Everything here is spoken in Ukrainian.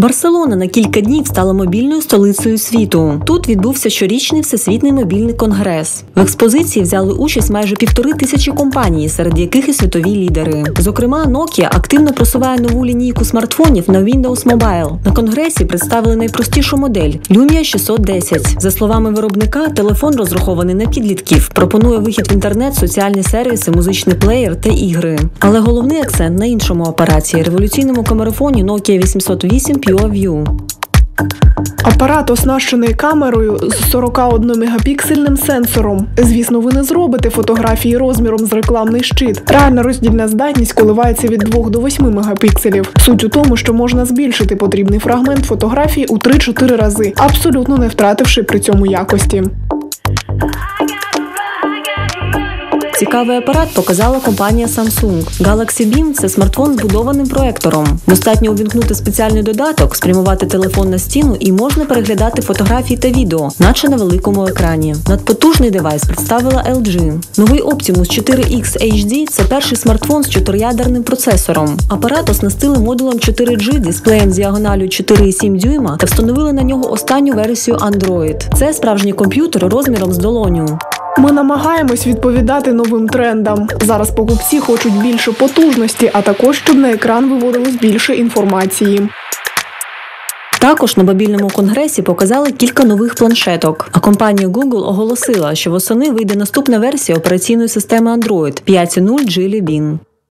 Барселона на кілька днів стала мобільною столицею світу. Тут відбувся щорічний всесвітній мобільний конгрес. В експозиції взяли участь майже півтори тисячі компаній, серед яких і світові лідери. Зокрема, Nokia активно просуває нову лінійку смартфонів на Windows Mobile. На конгресі представили найпростішу модель Lumia 610. За словами виробника, телефон розрахований на підлітків, пропонує вихід в інтернет, соціальні сервіси, музичний плеєр та ігри. Але головний акцент на іншому апараті революційному камерафоні Nokia 808 PureView. Апарат оснащений камерою з 41 мегапіксельним сенсором. Звісно, ви не зробите фотографії розміром з рекламний щит. Реальна роздільна здатність коливається від 2 до 8 мегапікселів. Суть у тому, що можна збільшити потрібний фрагмент фотографії у 3-4 рази, абсолютно не втративши при цьому якості. Цікавий апарат показала компанія Samsung. Galaxy Beam – це смартфон з будованим проектором. Достатньо увімкнути спеціальний додаток, спрямувати телефон на стіну і можна переглядати фотографії та відео, наче на великому екрані. Надпотужний девайс представила LG. Новий Optimus 4X HD – це перший смартфон з чотириядерним процесором. Апарат оснастили модулем 4G, дисплеєм з діагоналю 4,7 дюйма та встановили на нього останню версію Android. Це справжній комп'ютер розміром з долоню. Ми намагаємось відповідати новим трендам. Зараз покупці хочуть більше потужності, а також щоб на екран виводилось більше інформації. Також на мобільному конгресі показали кілька нових планшеток. А компанія Google оголосила, що восени вийде наступна версія операційної системи Android 5.0 Jelly Bean.